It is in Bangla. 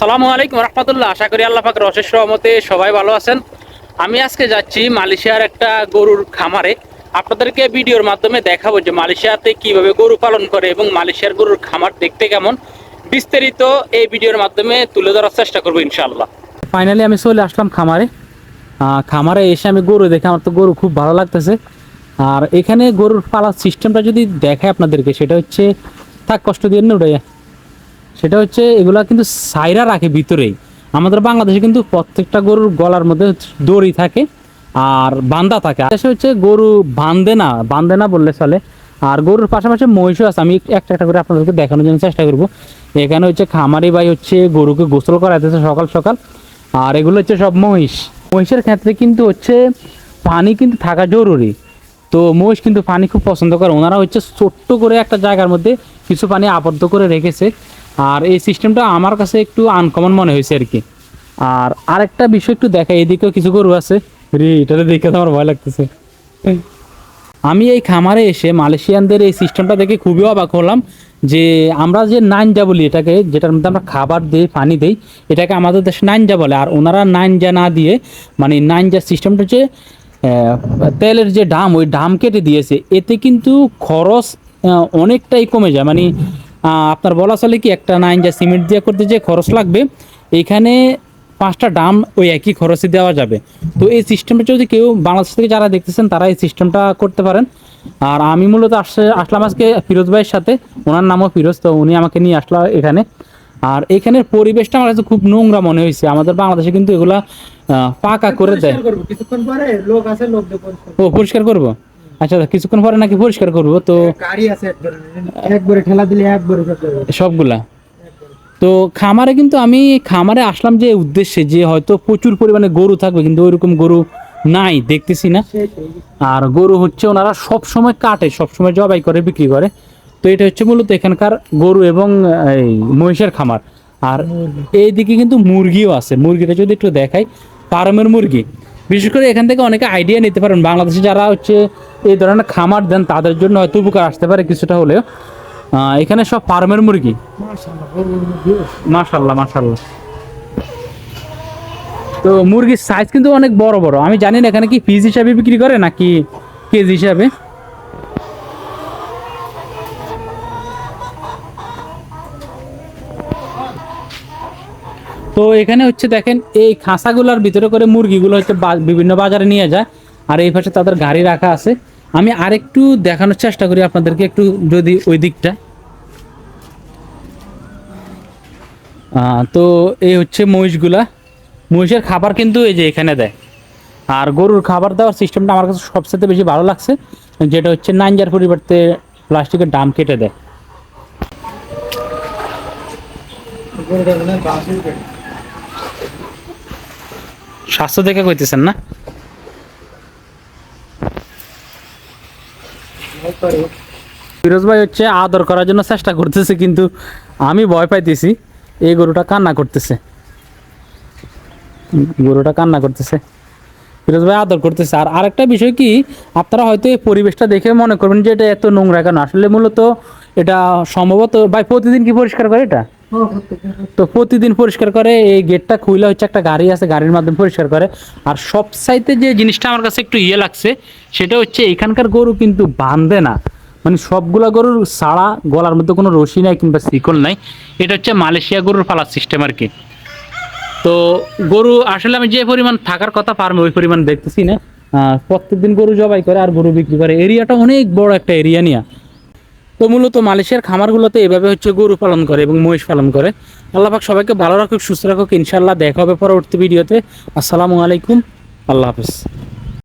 সালামু আলাইকুম রহমতুল্লাহ। আশা করি আল্লাহ পাকের অশেষ রহমতে সবাই ভালো আছেন। আমি আজকে যাচ্ছি মালয়েশিয়ার একটা গরুর খামারে। আপনাদেরকে ভিডিওর মাধ্যমে দেখাবো যে মালয়েশিয়াতে কীভাবে গরু পালন করে এবং মালয়েশিয়ার গরুর খামার দেখতে কেমন। বিস্তারিত এই ভিডিওর মাধ্যমে তুলে ধরার চেষ্টা করব ইনশাআল্লাহ। ফাইনালি আমি চলে আসলাম খামারে। খামারে এসে আমি গরু দেখে আমার তো গরু খুব ভালো লাগতেছে। আর এখানে গরুর পালার সিস্টেমটা যদি দেখায় আপনাদেরকে, সেটা হচ্ছে, থাক কষ্ট দিয়ে না উড়াইয়া সেটা হচ্ছে এগুলা কিন্তু সাইরা রাখে ভিতরেই। আমাদের বাংলাদেশে কিন্তু প্রত্যেকটা গরুর গলার মধ্যে দড়ি থাকে আর বান্দা থাকে। আর হচ্ছে গরু বান্ধে না বান্ধে না বললে চলে। আর গরুর পাশাপাশি মহিষও আছে। আমি একটা একটা করে আপনাদেরকে দেখানোর জন্য চেষ্টা করব। এখানে হচ্ছে খামারি ভাই হচ্ছে গরুকে গোসল করাইতেছে সকাল সকাল। আর এগুলো হচ্ছে সব মহিষ। মহিষের ক্ষেত্রে কিন্তু হচ্ছে পানি কিন্তু থাকা জরুরি। তো মহিষ কিন্তু পানি খুব পছন্দ করে। ওনারা হচ্ছে ছোট্ট করে একটা জায়গার মধ্যে কিছু পানি আবদ্ধ করে রেখেছে। আর এই সিস্টেমটা আমার কাছে একটু আনকমন মনে হয়েছে আর কি। আর আরেকটা বিষয় একটু দেখা এদিকেও কিছু গরু আছে। রে, এটাতে দেখে তো আমার ভয় লাগতেছে। আমি এই খামারে এসে মালয়েশিয়ানদের এই সিস্টেমটা দেখে খুবই অবাক হলাম যে আমরা যে নাইনজা বলি এটাকে, যেটার মধ্যে আমরা খাবার দিই, পানি দিই, এটাকে আমাদের দেশে নাইনজা বলে আর ওনারা নাইনজা না দিয়ে মানে নাইনজা সিস্টেমটা হচ্ছে তেলের যে ডাম ওই ডাম কেটে দিয়েছে। এতে কিন্তু খরচ অনেকটাই কমে যায়। মানে আপনার বলা চলে কি একটা নাইন যা সিমেন্ট দিয়ে করতে যে খরচ লাগবে এখানে পাঁচটা ডাম ওই একই খরচে দেওয়া যাবে। তো এই সিস্টেমটা যদি কেউ বাংলাদেশ থেকে যারা দেখতেছেন তারা এই সিস্টেমটা করতে পারেন। আর আমি মূলত আসছে আসলাম আজকে ফিরোজ ভাইয়ের সাথে ওনার নামও ফিরোজ তো উনি আমাকে নিয়ে আসলো এখানে। আর এখানের পরিবেশটা আমার কাছে খুব নোংরা মনে হয়েছে। আমাদের বাংলাদেশে কিন্তু এগুলা পাকা করে দেয়। কিছুক্ষণ পরে লোক আছে লোক ও পরিষ্কার করব? আচ্ছা কিছুক্ষণ পরে নাকি পরিষ্কার করব তো গাড়ি আছে একবারে ঠেলা দিলে একবারে সবগুলা? তো খামারে কিন্তু আমি খামারে আসলাম যে উদ্দেশ্যে যে হয়তো প্রচুর পরিমাণে গরু থাকবে কিন্তু ওইরকম গরু নাই দেখতেছি না। আর গরু হচ্ছে ওনারা সব সময় কাটে সব সময় জবাই করে বিক্রি করে। তো এটা হচ্ছে মূলত এখানকার গরু এবং এই মহিষের খামার। আর এইদিকে কিন্তু মুরগিও আছে। মুরগিটা যদি একটু দেখাই ফার্মের মুরগি। বিশেষ করে এখান থেকে অনেকে আইডিয়া নিতে পারেন। বাংলাদেশে যারা হচ্ছে এই ধরনের খামার দেন, তাদের জন্য হয়তো উপকার আসতে পারে কিছুটা হলেও। এখানে সব ফার্মের মুরগি। মাশাল্লাহ মাশাল্লাহ তো মুরগির সাইজ কিন্তু অনেক বড় বড়। আমি জানি না এখানে কি পিস হিসাবে বিক্রি করে নাকি কেজি হিসাবে? তো এখানে হচ্ছে দেখেন, এই খাঁচাগুলোর ভিতরে করে মুরগিগুলো হচ্ছে বিভিন্ন বাজারে নিয়ে যায়। আর এই পাশে তাদের গাড়ি রাখা আছে। আমি আরেকটু দেখানোর চেষ্টা করি আপনাদেরকে একটু যদি ওই দিকটা। তো এই হচ্ছে মহিষগুলা। মহিষের খাবার কিন্তু এই যে এখানে দেয়। আর গরুর খাবার দেওয়ার সিস্টেমটা আমার কাছে সবচেয়ে বেশি ভালো লাগছে। যেটা হচ্ছে নাইনজার পরিবর্তে প্লাস্টিকের ডাম কেটে দেয় গরুটা মনে হয় বাছুর পেটে। স্বাস্থ্য দেখে কইতেছেন না? ফিরোজ ভাই হচ্ছে আদর করার জন্য চেষ্টা করতেছে, কিন্তু আমি ভয় পাইতেছি, এই গরুটা কান্না করতেছে। গরুটা কান্না করতেছে। ফিরোজ ভাই আদর করতেছে। আর আরেকটা বিষয় কি, আপনারা হয়তো এই পরিবেশটা দেখে মনে করবেন যে এটা এত নোংরা কেন? আসলে মূলত এটা সম্ভবত, ভাই প্রতিদিন কি পরিষ্কার করে এটা? তো প্রতিদিন পরিষ্কার করে, এই গেটটা হচ্ছে একটা গাড়ি আছে, গাড়ির মাধ্যমে পরিষ্কার করে। আর যে জিনিসটা আমার কাছে একটু ইয়ে লাগছে, সেটা হচ্ছে এখানকার গরু কিন্তু বাঁধে না। মানে সবগুলা গরুর সাড়া গলার মধ্যে কোনো রশি নাই কিংবা শিকল নাই। এটা হচ্ছে মালয়েশিয়া গরুর পালার সিস্টেম আর কি। তো গরু, আসলে আমি যে পরিমাণ থাকার কথা পারবে ওই পরিমাণ দেখতেছি না। প্রত্যেকদিন গরু জবাই করে আর গরু বিক্রি করে। এরিয়াটা অনেক বড় একটা এরিয়া নিয়ে। তো মূলত মালয়েশিয়ার খামারগুলোতে এভাবে হচ্ছে গরু পালন করে এবং মহিষ পালন করে। আল্লাহ পাক সবাইকে ভালো রাখুক, সুস্থ রাখুক ইনশাল্লাহ দেখা হবে পরবর্তী ভিডিওতে। আসসালামু আলাইকুম, আল্লাহ হাফিজ।